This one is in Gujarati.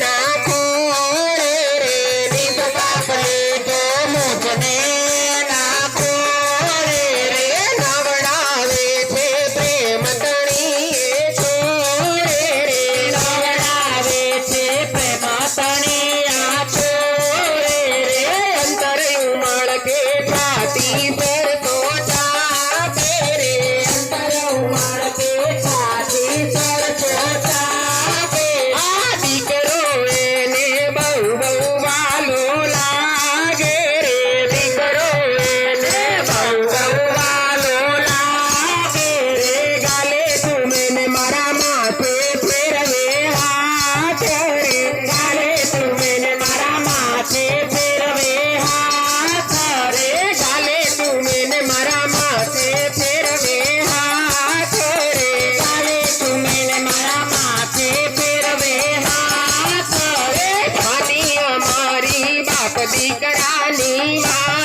ના કોણે રે દીપ કાપલે તો મુજને દીકરાની માં